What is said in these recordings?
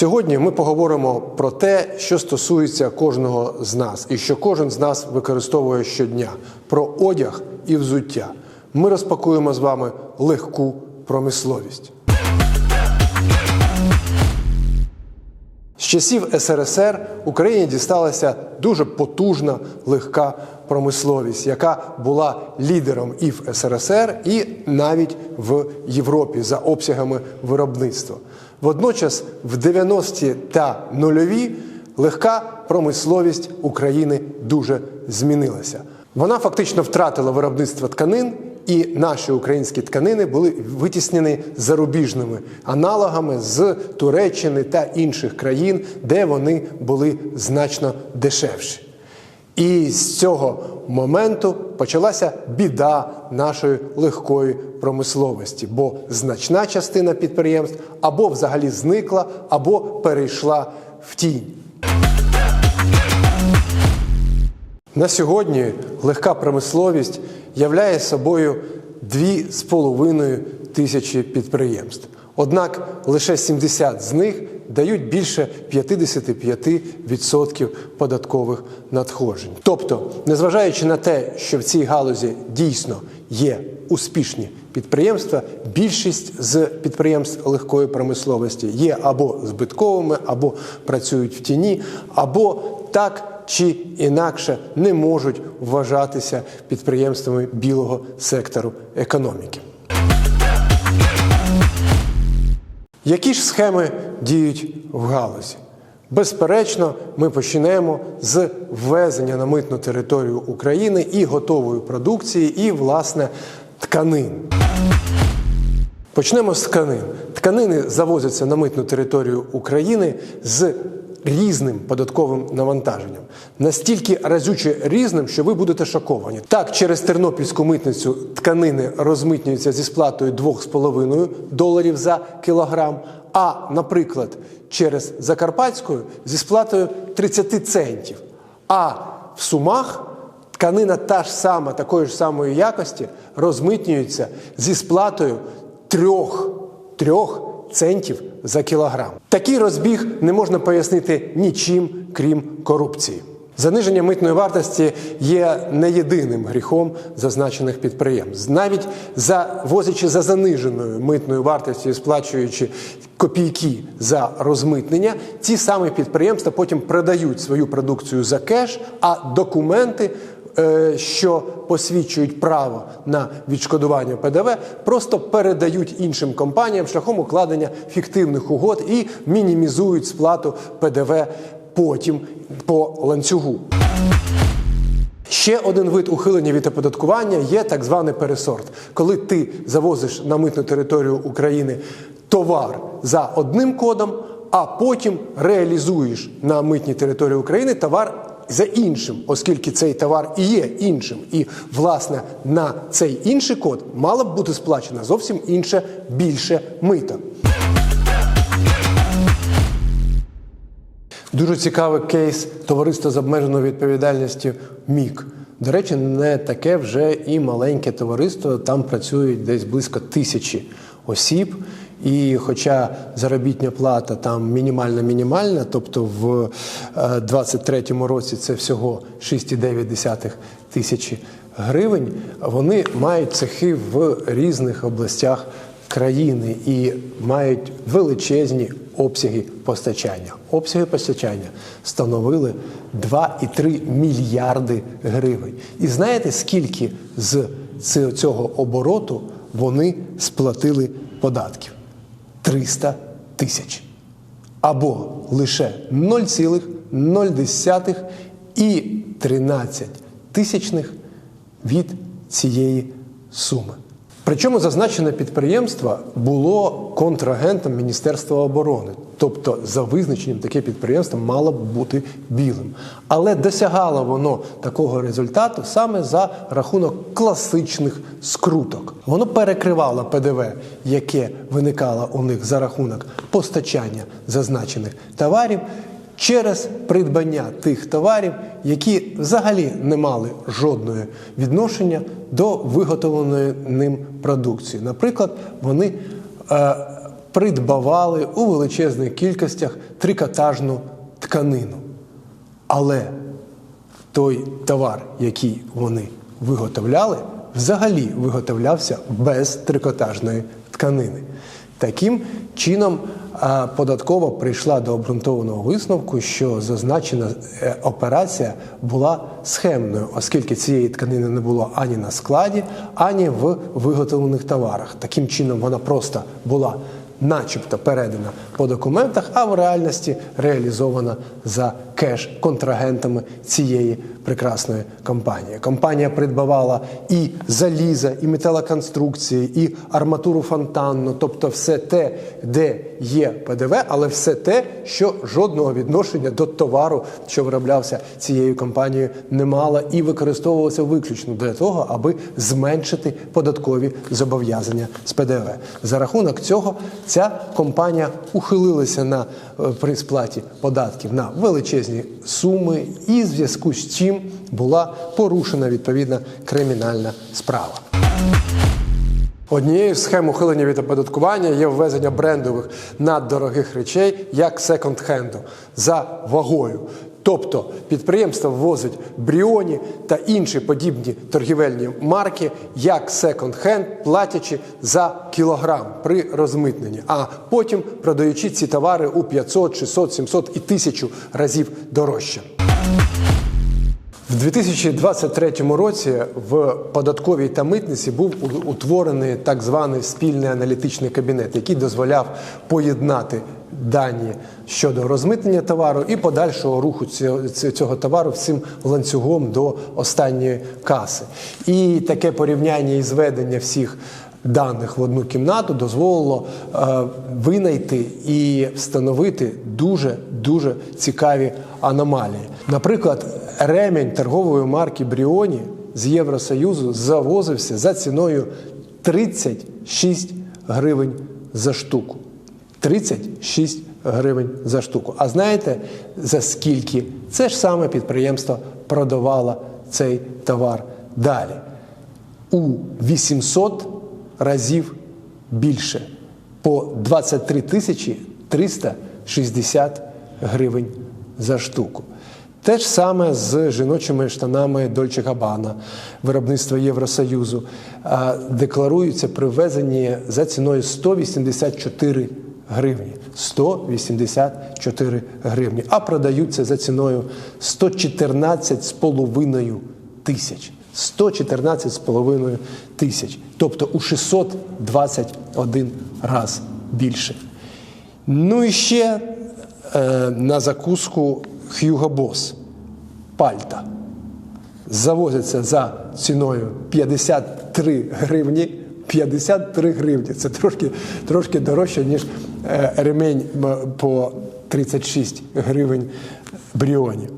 Сьогодні ми поговоримо про те, що стосується кожного з нас, і що кожен з нас використовує щодня про одяг і взуття. Ми розпакуємо з вами легку промисловість. З часів СРСР Україні дісталася дуже потужна легка промисловість, яка була лідером і в СРСР, і навіть в Європі за обсягами виробництва. Водночас, в 90-ті та нульові легка промисловість України дуже змінилася. Вона фактично втратила виробництво тканин, і наші українські тканини були витіснені зарубіжними аналогами з Туреччини та інших країн, де вони були значно дешевші. І з цього моменту почалася біда нашої легкої промисловості, бо значна частина підприємств або взагалі зникла, або перейшла в тінь. На сьогодні легка промисловість являє собою 2,5 тисячі підприємств. Однак лише 70 з них дають більше 55% податкових надходжень. Тобто, незважаючи на те, що в цій галузі дійсно є успішні підприємства, більшість з підприємств легкої промисловості є або збитковими, або працюють в тіні, або так чи інакше не можуть вважатися підприємствами білого сектору економіки. Які ж схеми діють в галузі? Безперечно, ми почнемо з ввезення на митну територію України і готової продукції, і, власне, тканин. Почнемо з тканин. Тканини завозяться на митну територію України з різним податковим навантаженням. Настільки разюче різним, що ви будете шоковані. Так, через тернопільську митницю тканини розмитнюються зі сплатою 2,5 доларів за кілограм. А, наприклад, через Закарпатську зі сплатою 30 центів. А в сумах тканина та ж сама, такої ж самої якості, розмитнюється зі сплатою трьох, трьох центів за кілограм. Такий розбіг не можна пояснити нічим, крім корупції. Заниження митної вартості є не єдиним гріхом зазначених підприємств. Навіть завозячи за заниженою митною вартістю сплачуючи копійки за розмитнення, ці самі підприємства потім продають свою продукцію за кеш, а документи е, що посвідчують право на відшкодування ПДВ, просто передають іншим компаніям шляхом укладення фіктивних угод і мінімізують сплату ПДВ потім по ланцюгу. Ще один вид ухилення від оподаткування є так званий пересорт, коли ти завозиш на митну територію України товар за одним кодом, а потім реалізуєш на митній території України товар за іншим, оскільки цей товар і є іншим. І, власне, на цей інший код мало б бути сплачено зовсім інше більше мита. Дуже цікавий кейс товариства з обмеженою відповідальністю МІК. До речі, не таке вже і маленьке товариство. Там працюють десь близько тисячі осіб. І хоча заробітня плата там мінімальна-мінімальна, тобто в 2023 році це всього 6,9 тисячі гривень, вони мають цехи в різних областях країни і мають величезні обсяги постачання. Обсяги постачання становили 2,3 мільярди гривень. І знаєте, скільки з цього обороту вони сплатили податків? 300 тисяч. Або лише 0,0 і 13 тисячних від цієї суми. Причому зазначене підприємство було контрагентом Міністерства оборони, тобто за визначенням таке підприємство мало б бути білим. Але досягало воно такого результату саме за рахунок класичних скруток. Воно перекривало ПДВ, яке виникало у них за рахунок постачання зазначених товарів. Через придбання тих товарів, які взагалі не мали жодного відношення до виготовленої ним продукції. Наприклад, вони е, придбавали у величезних кількостях трикотажну тканину. Але той товар, який вони виготовляли, взагалі виготовлявся без трикотажної тканини. Таким чином, податкова прийшла до обґрунтованого висновку, що зазначена е, операція була схемною, оскільки цієї тканини не було ані на складі, ані в виготовлених товарах. Таким чином, вона просто була начебто передана по документах, а в реальності реалізована за кеш контрагентами цієї прекрасної компанії. Компанія придбавала і заліза, і металоконструкції, і арматуру фонтанну, тобто все те, де є ПДВ, але все те, що жодного відношення до товару, що вироблявся цією компанією, не мало і використовувалося виключно для того, аби зменшити податкові зобов'язання з ПДВ. За рахунок цього ця компанія ухилилася на е, при сплаті податків на величезні суми, і в зв'язку з чим була порушена відповідна кримінальна справа. Однією з схем ухилення від оподаткування є ввезення брендових наддорогих речей як секонд-хенду за вагою. Тобто підприємство ввозить бріоні та інші подібні торгівельні марки як секонд-хенд, платячи за кілограм при розмитненні, а потім продаючи ці товари у 500, 600, 700 і 1000 разів дорожче. В 2023 році в податковій та митниці був утворений так званий спільний аналітичний кабінет, який дозволяв поєднати дані щодо розмитнення товару і подальшого руху цього, товару всім ланцюгом до останньої каси. І таке порівняння і зведення всіх даних в одну кімнату дозволило е, винайти і встановити дуже дуже цікаві аномалії. Наприклад, ремінь торгової марки Бріоні з Євросоюзу завозився за ціною 36 гривень за штуку. 36 гривень за штуку. А знаєте за скільки це ж саме підприємство продавало цей товар далі? У 800 разів більше по 23 тисячі 360 гривень за штуку. Те ж саме з жіночими штанами Dolce Gabbana, виробництва Євросоюзу, декларуються при ввезенні за ціною 184 гривні. 184 гривні. А продаються за ціною 114,5 тисяч. 114,5 тисяч. Тобто у 621 раз більше. Ну і ще е, на закуску Hugo Boss пальта. Завозяться за ціною 53 гривні. 53 гривні. Це трошки, трошки дорожче, ніж е, ремень по 36 гривень бріоні.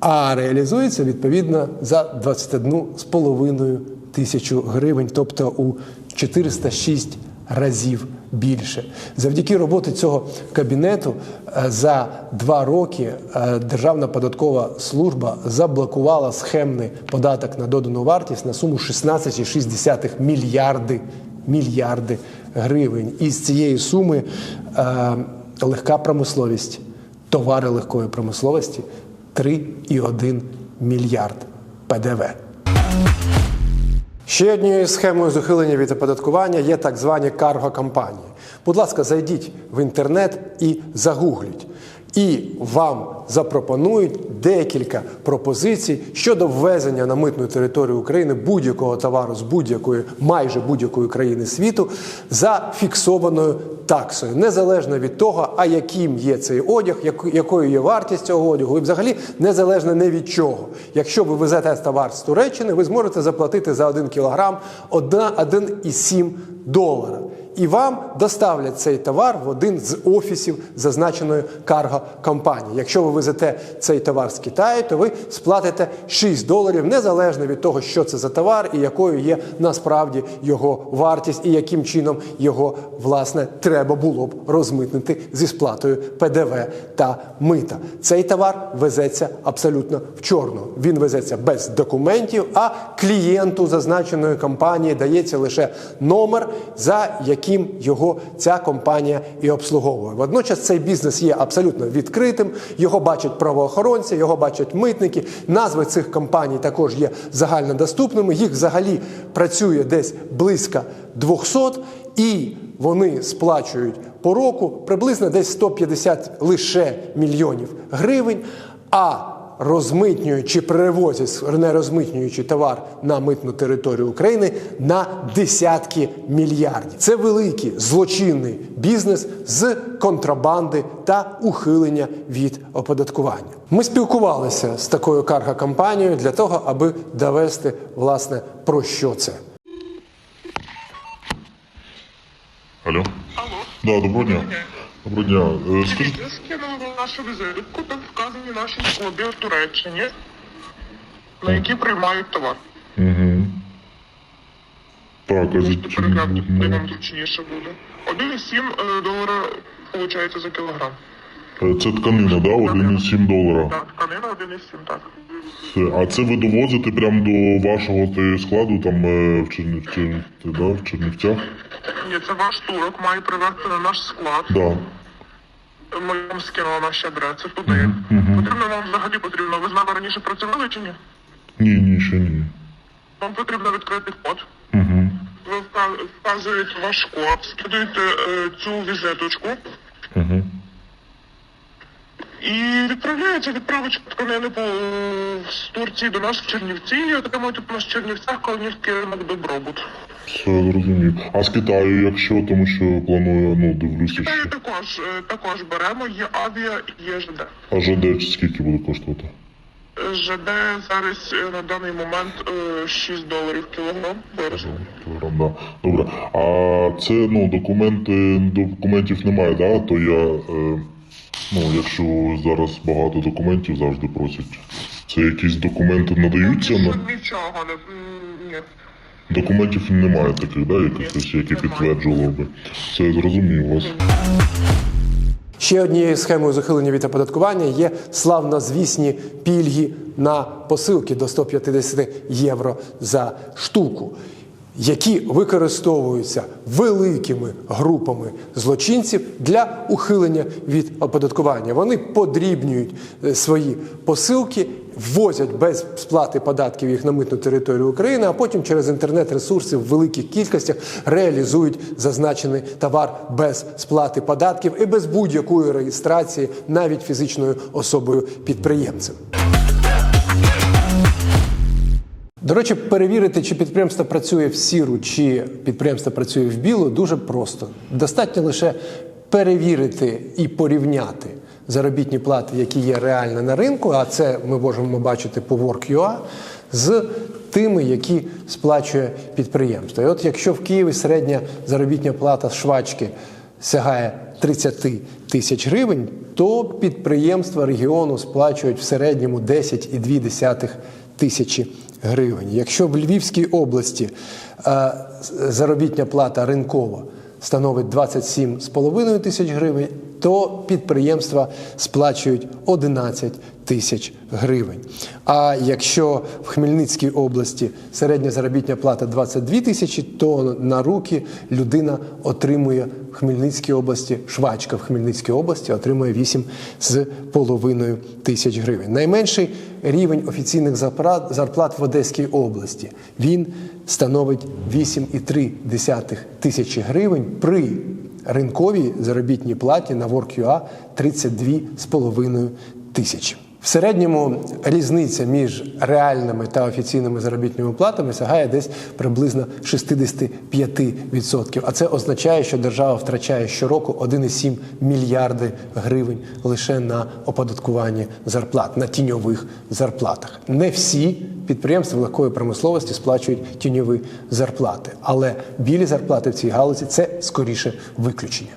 А реалізується відповідно за 21,5 тисячу гривень, тобто у 406 разів більше. Завдяки роботи цього кабінету е, за два роки е, Державна податкова служба заблокувала схемний податок на додану вартість на суму 16,6 мільярди, мільярди гривень. І з цієї суми е, легка промисловість, товари легкої промисловості 3,1 мільярд ПДВ. Ще однією схемою з ухилення від оподаткування є так звані карго-кампанії. Будь ласка, зайдіть в інтернет і загугліть. І вам запропонують декілька пропозицій щодо ввезення на митну територію України будь-якого товару з будь-якої, майже будь-якої країни світу за фіксованою таксою, незалежно від того, а яким є цей одяг, якою є вартість цього одягу, і взагалі незалежно не від чого. Якщо ви везете товар з Туреччини, ви зможете заплатити за 1 кілограм 1,7 долара. І вам доставлять цей товар в один з офісів зазначеної карго-компанії. Якщо ви везете цей товар з Китаю, то ви сплатите 6 доларів незалежно від того, що це за товар і якою є насправді його вартість, і яким чином його власне треба було б розмитнити зі сплатою ПДВ та мита. Цей товар везеться абсолютно в чорну. Він везеться без документів, а клієнту зазначеної компанії дається лише номер, за яким його ця компанія і обслуговує. Водночас цей бізнес є абсолютно відкритим. Його бачать правоохоронці, його бачать митники. Назви цих компаній також є загальнодоступними. Їх взагалі працює десь близько 200 і вони сплачують по року приблизно десь 150 лише мільйонів гривень. А розмитнюючи, перевозять, не розмитнюючи товар на митну територію України на десятки мільярдів. Це великий злочинний бізнес з контрабанди та ухилення від оподаткування. Ми спілкувалися з такою карго-компанією для того, аби довести власне про що це. Алло. Алло. Да, доброго дня. Доброго дня. Е, Скажіть, Я скинула нашу візитку, там вказані наші склади в Туреччині, на які приймають товар. угу. Так, а Можете переглянути, де вам зручніше буде. 1,7 долара виходить за кілограм. Це тканина, да? 1,7 долара. Так, тканина 1,7, так. Це, а це ви довозите прямо до вашого складу там е, в Чернівці, да? в Чернівцях? Ні, це ваш турок має привезти на наш склад. Да. Ми вам скинули наші адреси туди. Потрібно вам взагалі потрібно. Ви з нами раніше працювали чи ні? Ні, ні, ще ні. Вам потрібно відкрити код. Угу. Ви вка- вказуєте ваш код, скидуєте е, цю візиточку. І відправляється відправочка тканини по з Турції до нас в Чернівці і отримують у нас в Чернівцях Калинівський ринок добробут. Все зрозумів. А з Китаю, якщо, тому що планую, ну, дивлюся, Та й що. також е, також беремо, є авіа і є ЖД. А ЖД скільки буде коштувати? Е, ЖД зараз е, на даний момент е, 6 доларів кілограм виросло. Кілограм, да. Добре. А це ну документи документів немає, да? То я е, ну, якщо зараз багато документів завжди просять. Це якісь документи надаються на Нічого не ні. документів немає таких, да, якихось, які підтверджували би. Це зрозумів вас. Ще однією схемою захилення від оподаткування є славнозвісні пільги на посилки до 150 євро за штуку, які використовуються великими групами злочинців для ухилення від оподаткування. Вони подрібнюють е, свої посилки, ввозять без сплати податків їх на митну територію України, а потім через інтернет-ресурси в великих кількостях реалізують зазначений товар без сплати податків і без будь-якої реєстрації, навіть фізичною особою підприємцем. До речі, перевірити, чи підприємство працює в сіру, чи підприємство працює в білу, дуже просто. Достатньо лише перевірити і порівняти заробітні плати, які є реально на ринку, а це ми можемо бачити по Work.ua, з тими, які сплачує підприємство. І от якщо в Києві середня заробітня плата швачки сягає 30 тисяч гривень, то підприємства регіону сплачують в середньому 10,2 тисячі гривень. Якщо в Львівській області е, заробітня плата ринкова становить 27,5 тисяч гривень, то підприємства сплачують 11 тисяч гривень. А якщо в Хмельницькій області середня заробітня плата 22 тисячі, то на руки людина отримує в Хмельницькій області, швачка в Хмельницькій області отримує 8,5 тисяч гривень. Найменший рівень офіційних зарплат в Одеській області. Він становить 8,3 тисячі гривень при ринковій заробітній платі на Work.ua 32,5 тисячі. В середньому різниця між реальними та офіційними заробітними платами сягає десь приблизно 65%. А це означає, що держава втрачає щороку 1,7 мільярди гривень лише на оподаткування зарплат, на тіньових зарплатах. Не всі підприємства легкої промисловості сплачують тіньові зарплати, але білі зарплати в цій галузі це скоріше виключення.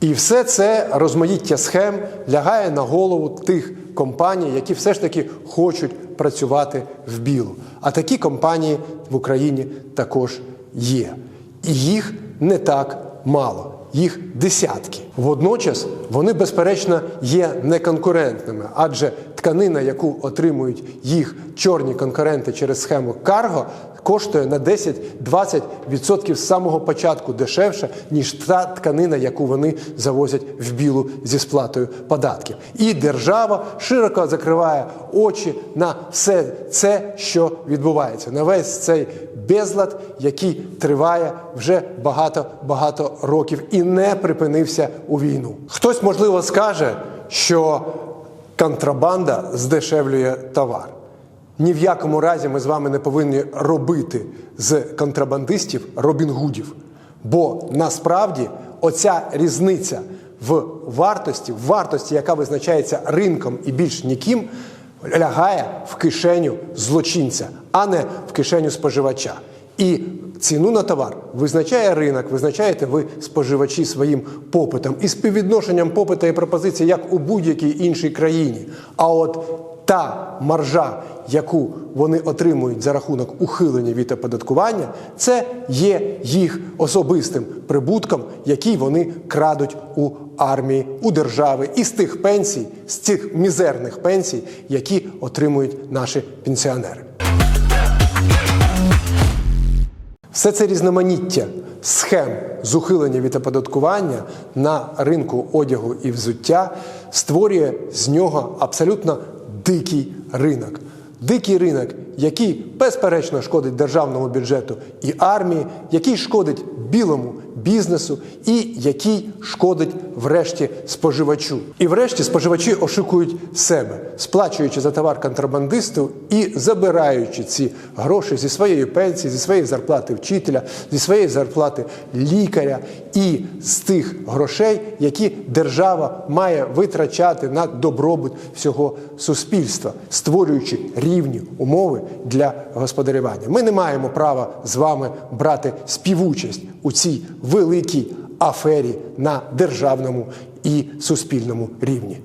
І все це розмаїття схем лягає на голову тих компаній, які все ж таки хочуть працювати в білу. А такі компанії в Україні також є. І їх не так мало. Їх десятки. Водночас вони, безперечно, є неконкурентними, адже тканина, яку отримують їх чорні конкуренти через схему Карго, коштує на 10-20% з самого початку дешевше, ніж та тканина, яку вони завозять в білу зі сплатою податків. І держава широко закриває очі на все це, що відбувається, на весь цей безлад, який триває вже багато-багато років і не припинився у війну. Хтось, можливо, скаже, що контрабанда здешевлює товар. Ні в якому разі ми з вами не повинні робити з контрабандистів робінгудів. Бо насправді оця різниця в вартості, в вартості, яка визначається ринком і більш ніким, лягає в кишеню злочинця, а не в кишеню споживача. І ціну на товар визначає ринок, визначаєте ви споживачі своїм попитом і співвідношенням попита і пропозиції, як у будь-якій іншій країні. А от та маржа, яку вони отримують за рахунок ухилення від оподаткування, це є їх особистим прибутком, який вони крадуть у армії, у держави і з тих пенсій, з цих мізерних пенсій, які отримують наші пенсіонери. Все це різноманіття схем з ухилення від оподаткування на ринку одягу і взуття створює з нього абсолютно дикий ринок. Дикий ринок, який безперечно шкодить державному бюджету і армії, який шкодить білому бізнесу і який шкодить врешті споживачу. І врешті споживачі ошукують себе, сплачуючи за товар контрабандисту і забираючи ці гроші зі своєї пенсії, зі своєї зарплати вчителя, зі своєї зарплати лікаря і з тих грошей, які держава має витрачати на добробут всього суспільства, створюючи рівні умови для господарювання. Ми не маємо права з вами брати співучасть у цій великій афері на державному і суспільному рівні.